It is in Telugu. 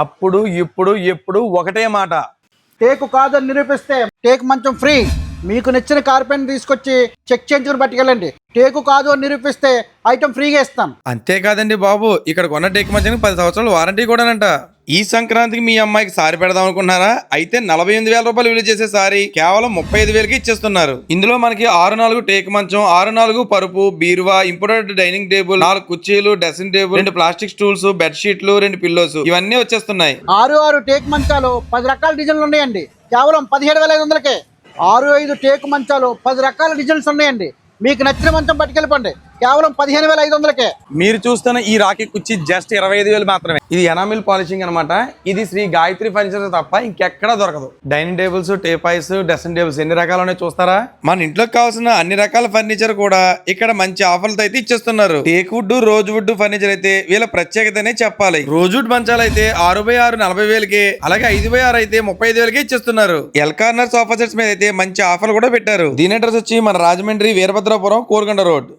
అప్పుడు ఇప్పుడు ఎప్పుడు ఒకటే మాట. టేకు కాదని నిరూపిస్తే టేకు మంచం ఫ్రీ. మీకు నచ్చిన కార్పెంట్ తీసుకొచ్చి చెక్ చేయించుకుని పట్టుకెళ్ళండి. టేకు కాదు అని నిరూపిస్తే ఐటమ్ ఫ్రీగా ఇస్తాం. అంతేకాదండి బాబు ఇక్కడ కొన్న టేక్ మధ్యన పది సంవత్సరాలు వారంటీ కూడానంట. ఈ సంక్రాంతికి మీ అమ్మాయికి సారి పెడదాం అనుకుంటున్నారా? అయితే నలభై ఎనిమిది వేల రూపాయలు విలువ చేసే సారీ కేవలం ముప్పై ఐదు వేలకి ఇచ్చేస్తున్నారు. ఇందులో మనకి ఆరు నాలుగు టేక్ మంచం ఆరు నాలుగు పరుపు బీరువా ఇంపోర్టెడ్ డైనింగ్ టేబుల్ నాలుగు కుర్చీలు డ్రెస్సింగ్ టేబుల్ రెండు ప్లాస్టిక్ స్టూల్స్ బెడ్ షీట్లు రెండు పిల్లోస్ ఇవన్నీ వచ్చేస్తున్నాయి. ఆరు ఆరు టేకు మంచాలు పది రకాల డిజైన్లు ఉన్నాయండి. కేవలం పదిహేడు వేల ఐదు వందలకే. ఆరు ఐదు టేకు మంచాలు పది రకాల డిజైన్స్ ఉన్నాయండి. మీకు నచ్చిన మంచం పట్టుకెళ్ళిపోండి. కేవలం పదిహేను వేల ఐదు వందలకే. మీరు చూస్తున్న ఈ రాఖీ కుర్చీ జస్ట్ ఇరవై ఐదు వేలు మాత్రమే. ఇది ఎనామిల్ పాలిషింగ్ అన్నమాట. ఇది శ్రీ గాయత్రి ఫర్నిచర్ తప్ప ఇంకెక్కడా దొరకదు. Dining tables teapoys dressing tables ఎన్ని రకాలు ఉన్నాయో చూస్తారా? మన ఇంట్లోకి కావాల్సిన అన్ని రకాల ఫర్నిచర్ కూడా ఇక్కడ మంచి ఆఫర్లతో అయితే ఇచ్చేస్తున్నారు. Teak wood rose wood furniture అయితే వీళ్ళ ప్రత్యేకతనే చెప్పాలి. రోజ్ వుడ్ మంచాలు అయితే ఆరు బై ఆరు నలభై వేలకి అలాగే ఐదు బై ఆరు అయితే ముప్పై ఐదు వేలకి ఇచ్చేస్తున్నారు. ఎల్ కార్నర్ సోఫా సెట్స్ మీద అయితే మంచి ఆఫర్లు కూడా పెట్టారు. దీని అడ్రస్ వచ్చి మన రాజమండ్రి వీరభద్రాపురం కోరుకొండ రోడ్.